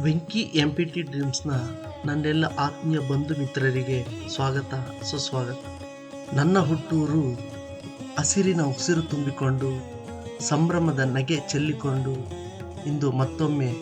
Venky M P T ಡ್ರೀಮ್ಸ್ನ ನನ್ನೆಲ್ಲ ಆತ್ಮೀಯ ಬಂಧು ಮಿತ್ರರಿಗೆ ಸ್ವಾಗತ, ಸುಸ್ವಾಗತ. ನನ್ನ ಹುಟ್ಟೂರು ಹಸಿರಿನ ಉಸಿರು ತುಂಬಿಕೊಂಡು, ಸಂಭ್ರಮದ ನಗೆ ಚೆಲ್ಲಿಕೊಂಡು ಇಂದು ಮತ್ತೊಮ್ಮೆ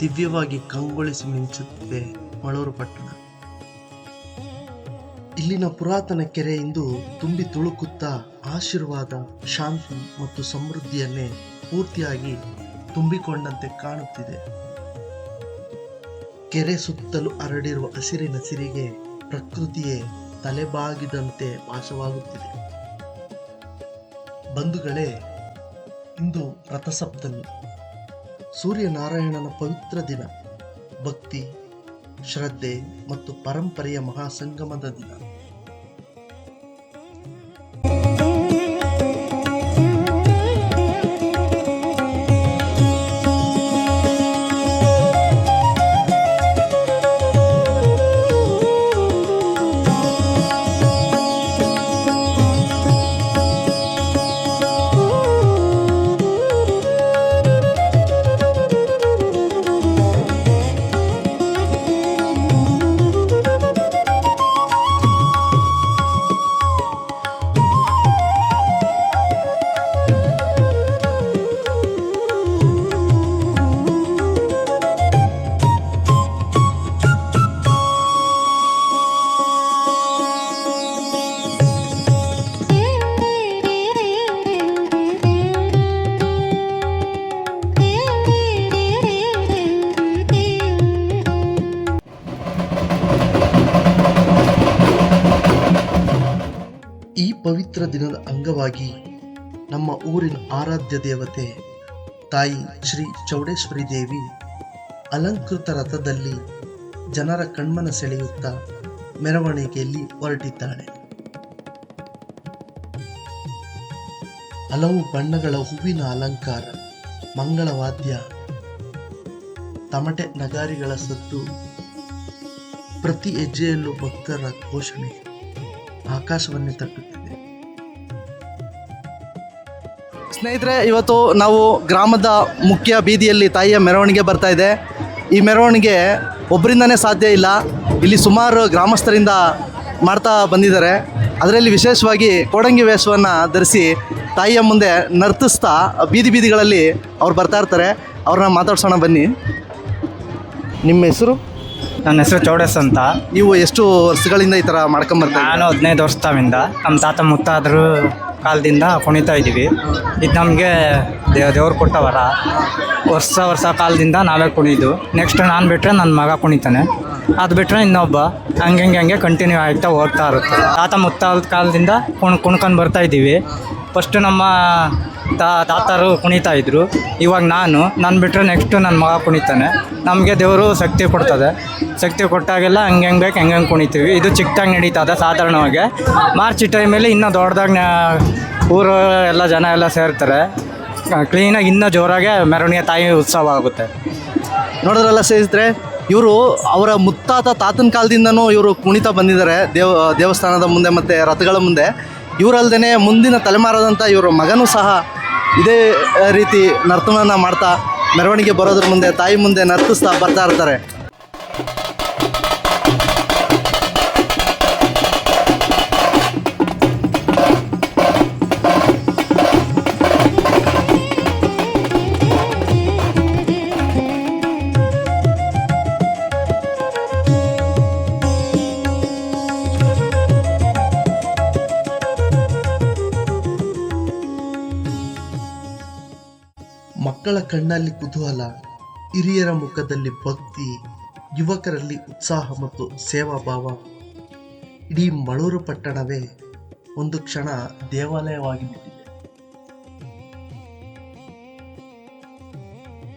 ದಿವ್ಯವಾಗಿ ಕಂಗೊಳಿಸಿ ಮಿಂಚುತ್ತಿದೆ ಮಳೂರು ಪಟ್ಟಣ. ಇಲ್ಲಿನ ಪುರಾತನ ಕೆರೆ ಇಂದು ತುಂಬಿ ತುಳುಕುತ್ತಾ ಆಶೀರ್ವಾದ, ಶಾಂತಿ ಮತ್ತು ಸಮೃದ್ಧಿಯನ್ನೇ ಪೂರ್ತಿಯಾಗಿ ತುಂಬಿಕೊಂಡಂತೆ ಕಾಣುತ್ತಿದೆ. ಕೆರೆ ಸುತ್ತಲೂ ಹರಡಿರುವ ಹಸಿರಿನ ಸಿರಿಗೆ ಪ್ರಕೃತಿಯೇ ತಲೆಬಾಗಿದಂತೆ ವಾಸವಾಗುತ್ತಿದೆ ಬಂಧುಗಳೇ, ಇಂದು ರಥಸಪ್ತಮಿ. ಸೂರ್ಯನಾರಾಯಣನ ಪವಿತ್ರ ದಿನ. ಭಕ್ತಿ, ಶ್ರದ್ಧೆ ಮತ್ತು ಪರಂಪರೆಯ ಮಹಾಸಂಗಮದ ದಿನ. ನಮ್ಮ ಊರಿನ ಆರಾಧ್ಯ ದೇವತೆ, ತಾಯಿ ಶ್ರೀ ಚೌಡೇಶ್ವರಿ ದೇವಿ, ಅಲಂಕೃತ ರಥದಲ್ಲಿ ಜನರ ಕಣ್ಮನ ಸೆಳೆಯುತ್ತಾ ಮೆರವಣಿಗೆಯಲ್ಲಿ ಹೊರಟಿದ್ದಾಳೆ. ಹಲವು ಬಣ್ಣಗಳ ಹೂವಿನ ಅಲಂಕಾರ, ಮಂಗಳವಾದ್ಯ, ತಮಟೆ ನಗಾರಿಗಳ ಸದ್ದು ಪ್ರತಿ ಹೆಜ್ಜೆಯಲ್ಲೂ ಭಕ್ತರ ಘೋಷಣೆ, ಆಕಾಶವನ್ನೇ ತಟ್ಟುತ್ತಿದೆ ಸ್ನೇಹಿತರೆ ಇವತ್ತು ನಾವು ಗ್ರಾಮದ ಮುಖ್ಯ ಬೀದಿಯಲ್ಲಿ ತಾಯಿಯ ಮೆರವಣಿಗೆ ಬರ್ತಾ ಇದೆ. ಈ ಮೆರವಣಿಗೆ ಒಬ್ಬರಿಂದನೇ ಸಾಧ್ಯ ಇಲ್ಲ. ಇಲ್ಲಿ ಸುಮಾರು ಗ್ರಾಮಸ್ಥರಿಂದ ಮಾಡ್ತಾ ಬಂದಿದ್ದಾರೆ. ಅದರಲ್ಲಿ ವಿಶೇಷವಾಗಿ ಕೋಡಂಗಿ ವೇಷವನ್ನು ಧರಿಸಿ ತಾಯಿಯ ಮುಂದೆ ನರ್ತಿಸ್ತಾ ಬೀದಿ ಬೀದಿಗಳಲ್ಲಿ ಅವ್ರು ಬರ್ತಾ ಇರ್ತಾರೆ. ಅವ್ರನ್ನ ಮಾತಾಡ್ಸೋಣ ಬನ್ನಿ. ನಿಮ್ಮ ಹೆಸರು? ನನ್ನ ಹೆಸರು ಚೌಡಸ್ ಅಂತ. ನೀವು ಎಷ್ಟು ವರ್ಷಗಳಿಂದ ಈ ಥರ ಮಾಡ್ಕೊಂಬರ್ತೀವಿ ನಾನು ಹದಿನೈದು ವರ್ಷದಿಂದ. ನಮ್ಮ ತಾತ ಮುತ್ತಾದ್ರು ಕಾಲದಿಂದ ಕುಣಿತಾ ಇದ್ದೀವಿ. ಇದು ನಮಗೆ ದೇವ್ರು ಕೊಟ್ಟ ವರ ವರ್ಷ ವರ್ಷ ಕಾಲದಿಂದ ನಾವೇ ಕುಣಿದು. ನೆಕ್ಸ್ಟ್ ನಾನು ಬಿಟ್ಟರೆ ನನ್ನ ಮಗ ಕುಣಿತಾನೆ. ಅದು ಬಿಟ್ಟರೆ ಇನ್ನೊಬ್ಬ. ಹಂಗೆ ಹಂಗೆ ಹಂಗೆ ಕಂಟಿನ್ಯೂ ಆಗ್ತಾ ಹೋಗ್ತಾ ಇರುತ್ತೆ. ತಾತ ಮುತ್ತಾದ ಕಾಲದಿಂದ ಕುಣ್ ಕುಣ್ಕೊಂಡು ಬರ್ತಾ ಇದ್ದೀವಿ. ಫಸ್ಟು ನಮ್ಮ ತಾ ತಾತರು ಕುಣಿತಾ ಇದ್ರು. ಇವಾಗ ನಾನು ನಾನು ಬಿಟ್ಟರೆ ನೆಕ್ಸ್ಟು ನನ್ನ ಮಗ ಕುಣಿತಾನೆ. ನಮಗೆ ದೇವರು ಶಕ್ತಿ ಕೊಡ್ತದೆ. ಶಕ್ತಿ ಕೊಟ್ಟಾಗೆಲ್ಲ ಹಂಗೆ ಹೆಂಗೆ ಬೇಕು ಹೆಂಗೆ ಹೆಂಗೆ ಕುಣಿತೀವಿ. ಇದು ಚಿಕ್ಕದಾಗಿ ನಡೀತದೆ ಸಾಧಾರಣವಾಗಿ. ಮಾರ್ಚ್ ಟೈಮಲ್ಲಿ ಇನ್ನೂ ದೊಡ್ಡದಾಗಿ ಊರು ಎಲ್ಲ ಜನ ಎಲ್ಲ ಸೇರ್ತಾರೆ. ಕ್ಲೀನಾಗಿ ಇನ್ನೂ ಜೋರಾಗೆ ಮೆರವಣಿಗೆ ತಾಯಿ ಉತ್ಸವ ಆಗುತ್ತೆ. ನೋಡಿದ್ರಲ್ಲ ಸೇರಿಸಿದ್ರೆ ಇವರು ಅವರ ಮುತ್ತಾತ ತಾತನ ಕಾಲದಿಂದನೂ ಇವರು ಕುಣಿತ ಬಂದಿದ್ದಾರೆ. ದೇವ, ದೇವಸ್ಥಾನದ ಮುಂದೆ ಮತ್ತು ರಥಗಳ ಮುಂದೆ. ಇವರಲ್ಲದೇ ಮುಂದಿನ ತಲೆಮಾರಾದಂಥ ಇವರ ಮಗನೂ ಸಹ ಇದೇ ರೀತಿ ನರ್ತನವನ್ನು ಮಾಡ್ತಾ ಮೆರವಣಿಗೆ ಬರೋದ್ರ ಮುಂದೆ ತಾಯಿ ಮುಂದೆ ನರ್ತಿಸ್ತಾ ಬರ್ತಾ ಇರ್ತಾರೆ. ಕಣ್ಣಲ್ಲಿ ಕುತೂಹಲ, ಹಿರಿಯರ ಮುಖದಲ್ಲಿ ಭಕ್ತಿ, ಯುವಕರಲ್ಲಿ ಉತ್ಸಾಹ ಮತ್ತು ಸೇವಾಭಾವ. ಇಡೀ ಮಳೂರು ಪಟ್ಟಣವೇ ಒಂದು ಕ್ಷಣ ದೇವಾಲಯವಾಗಿ ಬಿಟ್ಟಿದೆ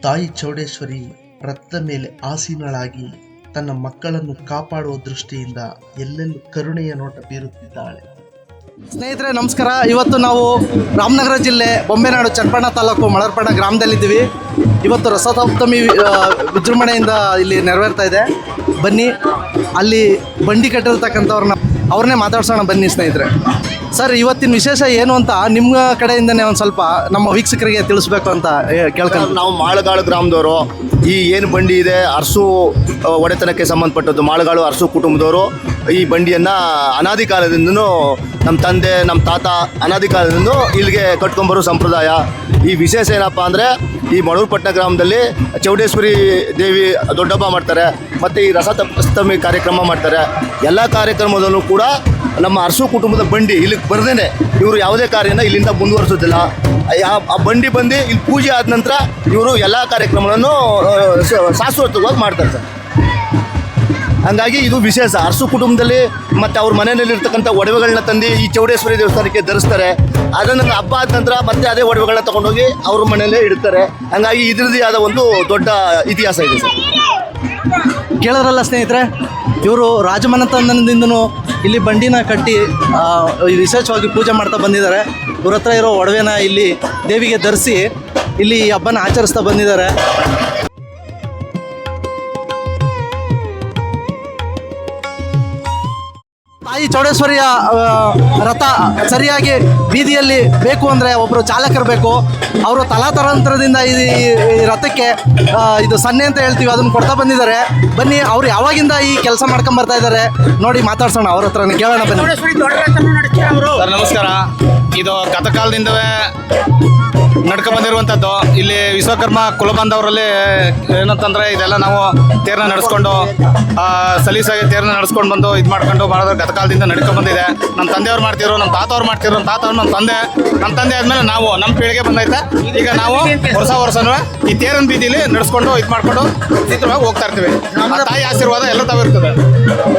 ತಾಯಿ ಚೌಡೇಶ್ವರಿ ರಕ್ತ ಮೇಲೆ ಆಸೀನಳಾಗಿ ತನ್ನ ಮಕ್ಕಳನ್ನು ಕಾಪಾಡುವ ದೃಷ್ಟಿಯಿಂದ ಎಲ್ಲೆಲ್ಲೂ ಕರುಣೆಯ ನೋಟ ಬೀರುತ್ತಿದ್ದಾಳೆ. ಸ್ನೇಹಿತರೆ, ನಮಸ್ಕಾರ. ಇವತ್ತು ನಾವು ರಾಮನಗರ ಜಿಲ್ಲೆ ಬೊಂಬೆನಾಡು ಚನ್ನಪಣ್ಣ ತಾಲೂಕು ಮಳರ್ಪಣ್ಣ ಗ್ರಾಮದಲ್ಲಿದ್ದೀವಿ. ಇವತ್ತು ರಸಸಪ್ತಮಿ ವಿಜೃಂಭಣೆಯಿಂದ ಇಲ್ಲಿ ನೆರವೇರ್ತಾ ಇದೆ. ಬನ್ನಿ, ಅಲ್ಲಿ ಬಂಡಿ ಕಟ್ಟಿರ್ತಕ್ಕಂಥವ್ರನ್ನ ಅವ್ರನ್ನೇ ಮಾತಾಡ್ಸೋಣ ಬನ್ನಿ ಸ್ನೇಹಿತರೆ. ಸರ್, ಇವತ್ತಿನ ವಿಶೇಷ ಏನು ಅಂತ ನಿಮ್ಮ ಕಡೆಯಿಂದನೇ ಒಂದು ಸ್ವಲ್ಪ ನಮ್ಮ ವೀಕ್ಷಕರಿಗೆ ತಿಳಿಸ್ಬೇಕು ಅಂತ ಕೇಳ್ಕೊಂಡು ನಾವು ಮಾಳಗಾಳು ಗ್ರಾಮದವರು. ಈ ಏನು ಬಂಡಿ ಇದೆ, ಅರಸು ಒಡೆತನಕ್ಕೆ ಸಂಬಂಧಪಟ್ಟದ್ದು ಮಾಳಗಾಳು ಅರಸು ಕುಟುಂಬದವರು. ಈ ಬಂಡಿಯನ್ನು ಅನಾದಿ ಕಾಲದಿಂದನೂ ನಮ್ಮ ತಂದೆ ನಮ್ಮ ತಾತ ಅನಾದಿ ಕಾಲದಿಂದ ಇಲ್ಲಿಗೆ ಕಟ್ಕೊಂಬರೋ ಸಂಪ್ರದಾಯ. ಈ ವಿಶೇಷ ಏನಪ್ಪ ಅಂದರೆ ಈ ಮಳೂರುಪಟ್ಟಣ ಗ್ರಾಮದಲ್ಲಿ ಚೌಡೇಶ್ವರಿ ದೇವಿ ದೊಡ್ಡಬ್ಬ ಮಾಡ್ತಾರೆ, ಮತ್ತು ಈ ರಸತಮಿ ಕಾರ್ಯಕ್ರಮ ಮಾಡ್ತಾರೆ. ಎಲ್ಲ ಕಾರ್ಯಕ್ರಮದಲ್ಲೂ ಕೂಡ ನಮ್ಮ ಅರಸು ಕುಟುಂಬದ ಬಂಡಿ ಇಲ್ಲಿಗೆ ಬರ್ದೇನೆ. ಇವರು ಯಾವುದೇ ಕಾರ್ಯನ ಇಲ್ಲಿಂದ ಮುಂದುವರಿಸೋದಿಲ್ಲ. ಆ- ಬಂಡಿ ಬಂದು ಇಲ್ಲಿ ಪೂಜೆ ಆದ ನಂತರ ಇವರು ಎಲ್ಲ ಕಾರ್ಯಕ್ರಮಗಳನ್ನು ಶಾಶ್ವತವಾಗಿ ಮಾಡ್ತಾರೆ ಸರ್. ಹಂಗಾಗಿ ಇದು ವಿಶೇಷ. ಅರಸು ಕುಟುಂಬದಲ್ಲಿ ಮತ್ತು ಅವ್ರ ಮನೆಯಲ್ಲಿರ್ತಕ್ಕಂಥ ಒಡವೆಗಳನ್ನ ತಂದು ಈ ಚೌಡೇಶ್ವರಿ ದೇವಸ್ಥಾನಕ್ಕೆ ಧರಿಸ್ತಾರೆ. ಅದನ್ನು ಹಬ್ಬ ಆದ ನಂತರ ಮತ್ತೆ ಅದೇ ಒಡವೆಗಳನ್ನ ತಗೊಂಡೋಗಿ ಅವ್ರ ಮನೆಯಲ್ಲೇ ಇಡ್ತಾರೆ. ಹಂಗಾಗಿ ಇದರದೇ ಆದ ಒಂದು ದೊಡ್ಡ ಇತಿಹಾಸ ಇದೆ ಸರ್. ಕೇಳೋರಲ್ಲ ಸ್ನೇಹಿತರೆ, ಇವರು ರಾಜಮನೆತನದಿಂದನೂ ಇಲ್ಲಿ ಬಂಡಿನ ಕಟ್ಟಿ ವಿಶೇಷವಾಗಿ ಪೂಜೆ ಮಾಡ್ತಾ ಬಂದಿದ್ದಾರೆ. ಇವ್ರ ಹತ್ರ ಇರೋ ಒಡವೆನ ಇಲ್ಲಿ ದೇವಿಗೆ ಧರಿಸಿ ಇಲ್ಲಿ ಹಬ್ಬನ ಆಚರಿಸ್ತಾ ಬಂದಿದ್ದಾರೆ. ಚೌಡೇಶ್ವರಿಯ ಆ, ರಥ ಸರಿಯಾಗಿ ಬೀದಿಯಲ್ಲಿ ಬೇಕು ಅಂದರೆ ಒಬ್ಬರು ಚಾಲಕರು ಬೇಕು. ಅವರು ತಲಾತಲಾಂತರದಿಂದ ಈ ಈ ರಥಕ್ಕೆ ಇದು ಸನ್ನೆ ಅಂತ ಹೇಳ್ತೀವಿ ಅದನ್ನು ಕೊಡ್ತಾ ಬಂದಿದ್ದಾರೆ. ಬನ್ನಿ ಅವ್ರು ಯಾವಾಗಿಂದ ಈ ಕೆಲಸ ಮಾಡ್ಕೊಂಡ್ ಬರ್ತಾ ಇದ್ದಾರೆ ನೋಡಿ ಮಾತಾಡ್ಸೋಣ ಅವ್ರ ಹತ್ರ ಕೇಳೋಣ ಬನ್ನಿ. ಸರ್ ನಮಸ್ಕಾರ. ಇದು ಕಥಕಾಲದಿಂದವೇ ನಡ್ಕೊ ಬಂದಿರುವಂಥದ್ದು ಇಲ್ಲಿ ವಿಶ್ವಕರ್ಮ ಕುಲಬಂಧವರಲ್ಲಿ ಏನಂತಂದ್ರೆ ಇದೆಲ್ಲ ನಾವು ತೇರನ್ನ ನಡೆಸ್ಕೊಂಡು ಆ, ಸಲೀಸಾಗಿ ತೇರನ್ನ ನಡೆಸ್ಕೊಂಡು ಬಂದು ಇದು ಮಾಡ್ಕೊಂಡು ಮಾಡೋದ್ರ ಗತಕಾಲದಿಂದ ನಡ್ಕೊ ಬಂದಿದೆ. ನಮ್ಮ ತಂದೆಯವ್ರು ಮಾಡ್ತಿದ್ರು ನಮ್ಮ ತಾತವ್ರು ಮಾಡ್ತಿದ್ರು ನಮ್ಮ ತಾತವ್ರು ನಮ್ಮ ತಂದೆ. ನಮ್ಮ ತಂದೆ ಆದ್ಮೇಲೆ ನಾವು ನಮ್ಮ ಪೀಳಿಗೆ ಬಂದೈತೆ. ಈಗ ನಾವು ವರ್ಷ ವರ್ಷನೂ ಈ ತೇರನ ಬೀದಿಲಿ ನಡೆಸ್ಕೊಂಡು ಇದು ಮಾಡ್ಕೊಂಡು ಚಿತ್ರವಾಗಿ ಹೋಗ್ತಾ ಇರ್ತೀವಿ. ನಮ್ಮ ತಾಯಿ ಆಶೀರ್ವಾದ ಎಲ್ಲ ತಾವು ಇರ್ತದೆ.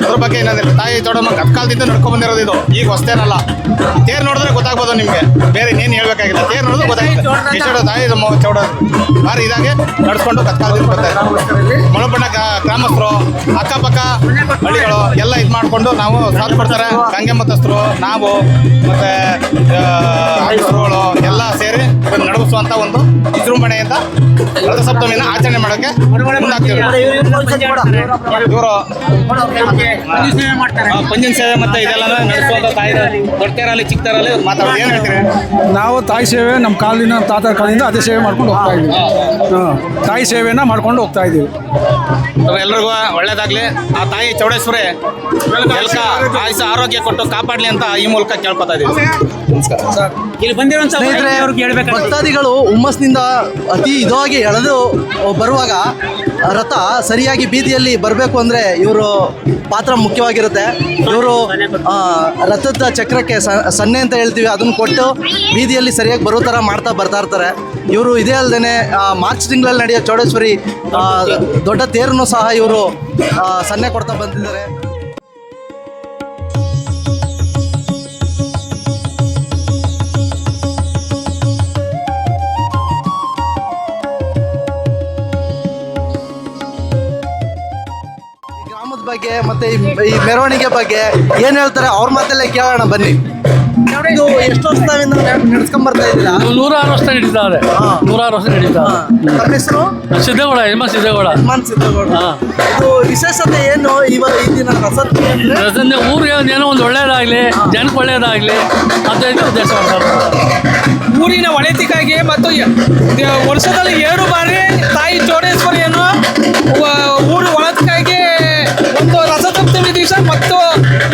ಅದ್ರ ಬಗ್ಗೆ ಏನಾದಿಲ್ಲ ತಾಯಿ ದೊಡ್ಡಮ್ಮ ಕತ್ಕಾಲದಿಂದ ನಡ್ಕೊಂಡ್ ಬಂದಿರೋದು ಇದು. ಈಗ ಹೊಸ್ತೇನಲ್ಲ. ತೇರ್ ನೋಡಿದ್ರೆ ಗೊತ್ತಾಗ್ಬೋದು ನಿಮಗೆ. ಬೇರೆ ಇನ್ನೇನು ಹೇಳ್ಬೇಕಾಗಿಲ್ಲ. ತೇರ್ ನೋಡಿದ್ರೆ ಗೊತ್ತಾಗುತ್ತೆ ಎಷ್ಟು ತಾಯಿ ಚೌಡ ಭಾರಿ ಇದಾಗೆ ನಡ್ಸ್ಕೊಂಡು ಕತ್ಕಾಲದಿಂದ ಬರ್ತಾರೆ ಮೊಳಬಣ್ಣ ಗ್ರಾಮಸ್ಥರು, ಅಕ್ಕಪಕ್ಕ ಹಳ್ಳಿಗಳು ಎಲ್ಲ ಇದು ಮಾಡ್ಕೊಂಡು ನಾವು ಸಾಥ್ ಕೊಡ್ತಾರೆ ಗಂಗೆ ಮತಸ್ಥರು ನಾವು ಮತ್ತೆ ಆಫೀಸರುಗಳು ಎಲ್ಲ ಸೇರಿ ಇದನ್ನು ನಡೆಸುವಂತ ಒಂದು ವಿಜೃಂಭಣೆಯಿಂದ ರಥಸಪ್ತಮಿನ ಆಚರಣೆ ಮಾಡೋಕೆ ಮುಂದಾಗ್ತೀವಿ ಇವರು ಪಂಜಿನ ಸೇವೆ ಮತ್ತೆ ಇದೆಲ್ಲ ನಡೆಸುವಂತ ತಾಯಿ ದೊಡ್ಡರಲ್ಲಿ ಚಿಕ್ಕರಲ್ಲಿ ಮಾತಾಡೋದು. ಏನು ಹೇಳ್ತೀರಿ? ನಾವು ತಾಯಿ ಸೇವೆ ನಮ್ಮ ಕಾಲದಿಂದ ನಮ್ಮ ತಾತ ಕಾಲದಿಂದ ಅದೇ ಸೇವೆ ಮಾಡ್ಕೊಂಡು ಹೋಗ್ತಾ ಇದ್ದೀವಿ. ತಾಯಿ ಸೇವೆನ ಮಾಡ್ಕೊಂಡು ಹೋಗ್ತಾ ಇದ್ದೀವಿ. ಎಲ್ರಿಗೂ ಒಳ್ಳೇದಾಗ್ಲಿ. ಆ ತಾಯಿ ಚೌಡೇಶ್ವರಿ ಎಲ್ಕ ಆರೋಗ್ಯ ಕೊಟ್ಟು ಕಾಪಾಡ್ಲಿ ಅಂತ ಈ ಮೂಲಕ ಕೇಳ್ಕೊತಾ ಇದ್ದೀವಿ ಇಲ್ಲಿ ಬಂದಿರುವಂತ ಸ್ನೇಹಿತರೆ ಅವ್ರಿಗೆ ಹೇಳ್ಬೇಕು ಭಕ್ತಾದಿಗಳು ಹುಮ್ಮಸ್ನಿಂದ ಅತಿ ಇದಾಗಿ ಎಳೆದು ಬರುವಾಗ ರಥ ಸರಿಯಾಗಿ ಬೀದಿಯಲ್ಲಿ ಬರಬೇಕು ಅಂದರೆ ಇವರು ಪಾತ್ರ ಮುಖ್ಯವಾಗಿರುತ್ತೆ. ಇವರು ರಥದ ಚಕ್ರಕ್ಕೆ ಸನ್ನೆ ಅಂತ ಹೇಳ್ತೀವಿ ಅದನ್ನು ಕೊಟ್ಟು ಬೀದಿಯಲ್ಲಿ ಸರಿಯಾಗಿ ಬರೋ ಥರ ಮಾಡ್ತಾ ಬರ್ತಾ ಇರ್ತಾರೆ. ಇವರು ಇದೇ ಅಲ್ಲದೆ ಮಾರ್ಚ್ ತಿಂಗಳಲ್ಲಿ ನಡೆಯೋ ಚೌಡೇಶ್ವರಿ ದೊಡ್ಡ ತೇರನ್ನು ಸಹ ಇವರು ಸನ್ನೆ ಕೊಡ್ತಾ ಬಂದಿದ್ದಾರೆ. ಬಗ್ಗೆ ಮತ್ತೆ ಈ ಈ ಮೆರವಣಿಗೆ ಬಗ್ಗೆ ಏನ್ ಹೇಳ್ತಾರೆ? ಅವ್ರ ಮಾತಲ್ಲೇ ಕೇಳೋಣ ಬನ್ನಿ. ಇದು ಎಷ್ಟು ವರ್ಷದಿಂದ ನಡ್ಸ್ಕೊಂಡ್ ಬರ್ತಾ ಇದ್ದೀರಾ? ನೂರಾರು ವರ್ಷ ನಡೀತಾರೆ. ನೂರಾರು ವರ್ಷ ನಡೀತಾರೆ ತಮ್ಮ ಹೆಸರು? ಸಿದ್ದೇಗೌಡ ಎಮ್ಮ ಸಿದ್ದೇಗೌಡ. ಹನುಮಾನ್ ಸಿದ್ದೇಗೌಡ. ಹಾ. ಇದು ವಿಶೇಷತೆ ಏನು ಇವಾಗ ಈ ದಿನ ಊರಿಗೆ ಏನೋ ಒಂದು ಒಳ್ಳೇದಾಗ್ಲಿ ಜನಕ್ಕೆ ಒಳ್ಳೇದಾಗ್ಲಿ ಅಂತ ಇದು ಉದ್ದೇಶ ಮಾಡ್ತಾರೆ. ಊರಿನ ಒಳಿತಿಗಾಗಿ ಮತ್ತು ವರ್ಷದಲ್ಲಿ ಎರಡು ಬಾರಿ ತಾಯಿ ಚೌಡೇಶ್ವರಿಯನ್ನು ಊರು ದಿವಸ ಮತ್ತು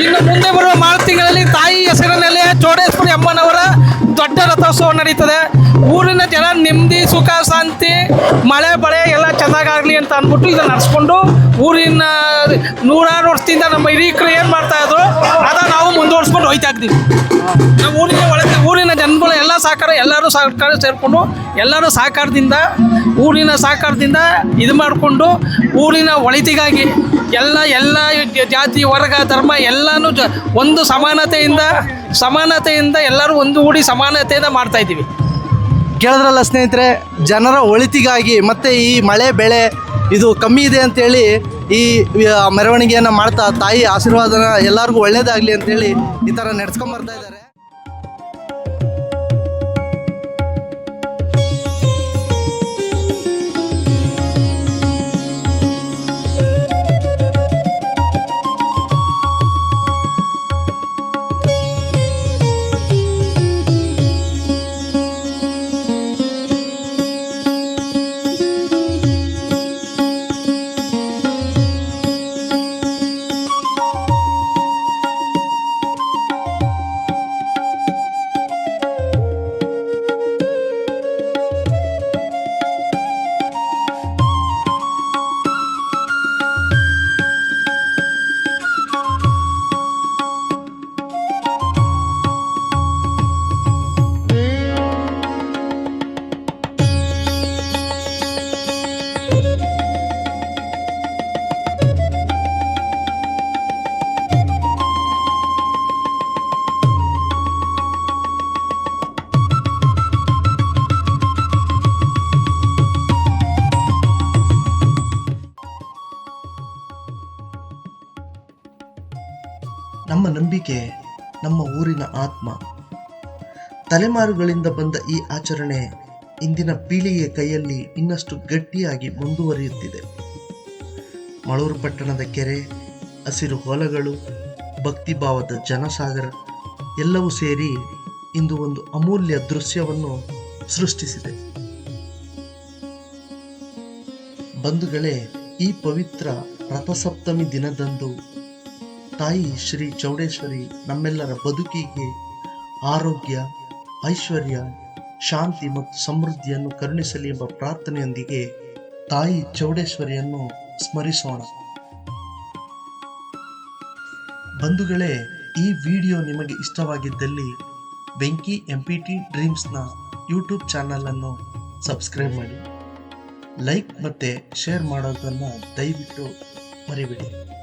ಇನ್ನು ಮುಂದೆ ಬರುವ ಮಾರು ತಿಂಗಳಲ್ಲಿ ತಾಯಿ ಹೆಸರಿನಲ್ಲಿ ಚೋಡೇಶ್ವರಿ ಅಮ್ಮನವರ ದೊಡ್ಡ ರಥೋತ್ಸವ ನಡೀತದೆ. ಊರಿನ ಜನ ನೆಮ್ಮದಿ, ಸುಖ, ಶಾಂತಿ, ಮಳೆ, ಬಳೆ ಎಲ್ಲ ಚೆನ್ನಾಗಾಗಲಿ ಅಂತ ಅಂದ್ಬಿಟ್ಟು ಇದನ್ನು ನಡೆಸ್ಕೊಂಡು ಊರಿನ ನೂರಾರು ವರ್ಷದಿಂದ ನಮ್ಮ ಹಿರಿಯಕರು ಏನು ಮಾಡ್ತಾ ಇದ್ರು ಅದನ್ನು ನಾವು ಮುಂದುವರ್ಸ್ಕೊಂಡು ಹೋಯ್ತಾ ಇದ್ದೀವಿ ನಮ್ಮ ಊರಿನ ಒಳಗೆ ಊರಿನ ಜನಗಳು ಎಲ್ಲ ಸಹಕಾರ, ಎಲ್ಲರೂ ಸಹಕಾರ ಸೇರಿಕೊಂಡು ಎಲ್ಲರೂ ಸಹಕಾರದಿಂದ, ಊರಿನ ಸಹಕಾರದಿಂದ ಇದು ಮಾಡಿಕೊಂಡು ಊರಿನ ಒಳಿತಿಗಾಗಿ ಎಲ್ಲ ಎಲ್ಲ ಜಾತಿ, ವರ್ಗ, ಧರ್ಮ ಎಲ್ಲನೂ ಜ ಒಂದು ಸಮಾನತೆಯಿಂದ ಸಮಾನತೆಯಿಂದ ಎಲ್ಲರೂ ಒಂದು ಊಡಿ ಸಮಾನತೆಯಿಂದ ಮಾಡ್ತಾ ಇದ್ದೀವಿ. ಕೇಳಿದ್ರಲ್ಲ ಸ್ನೇಹಿತರೆ, ಜನರ ಒಳಿತಿಗಾಗಿ ಮತ್ತು ಈ ಮಳೆ ಬೆಳೆ ಇದು ಕಮ್ಮಿ ಇದೆ ಅಂತೇಳಿ ಈ ಮೆರವಣಿಗೆಯನ್ನು ಮಾಡ್ತಾ ತಾಯಿ ಆಶೀರ್ವಾದನ ಎಲ್ಲರಿಗೂ ಒಳ್ಳೇದಾಗಲಿ ಅಂತೇಳಿ ಈ ಥರ ನಡ್ಸ್ಕೊಂಡ್ ಬರ್ತಾ ಇದ್ದಾರೆ ನಂಬಿಕೆ, ನಮ್ಮ ಊರಿನ ಆತ್ಮ. ತಲೆಮಾರುಗಳಿಂದ ಬಂದ ಈ ಆಚರಣೆ ಇಂದಿನ ಪೀಳಿಗೆಯ ಕೈಯಲ್ಲಿ ಇನ್ನಷ್ಟು ಗಟ್ಟಿಯಾಗಿ ಮುಂದುವರಿಯುತ್ತಿದೆ. ಮಳೂರು ಪಟ್ಟಣದ ಕೆರೆ, ಹಸಿರು ಹೊಲಗಳು, ಭಕ್ತಿಭಾವದ ಜನಸಾಗರ ಎಲ್ಲವೂ ಸೇರಿ ಇಂದು ಒಂದು ಅಮೂಲ್ಯ ದೃಶ್ಯವನ್ನು ಸೃಷ್ಟಿಸಿದೆ. ಬಂಧುಗಳೇ, ಈ ಪವಿತ್ರ ರಥಸಪ್ತಮಿ ದಿನದಂದು ತಾಯಿ ಶ್ರೀ ಚೌಡೇಶ್ವರಿ ನಮ್ಮೆಲ್ಲರ ಬದುಕಿಗೆ ಆರೋಗ್ಯ, ಐಶ್ವರ್ಯ, ಶಾಂತಿ ಮತ್ತು ಸಮೃದ್ಧಿಯನ್ನು ಕರುಣಿಸಲಿ ಎಂಬ ಪ್ರಾರ್ಥನೆಯೊಂದಿಗೆ ತಾಯಿ ಚೌಡೇಶ್ವರಿಯನ್ನು ಸ್ಮರಿಸೋಣ. ಬಂಧುಗಳೇ, ಈ ವಿಡಿಯೋ ನಿಮಗೆ ಇಷ್ಟವಾಗಿದ್ದಲ್ಲಿ ಬೆಂಕಿ ಎಂ ಪಿ ಟಿ ಡ್ರೀಮ್ಸ್ನ ಯೂಟ್ಯೂಬ್ ಚಾನಲನ್ನು ಸಬ್ಸ್ಕ್ರೈಬ್ ಮಾಡಿ. ಲೈಕ್ ಮತ್ತು ಶೇರ್ ಮಾಡೋದನ್ನು ದಯವಿಟ್ಟು ಮರಿಬೇಡಿ.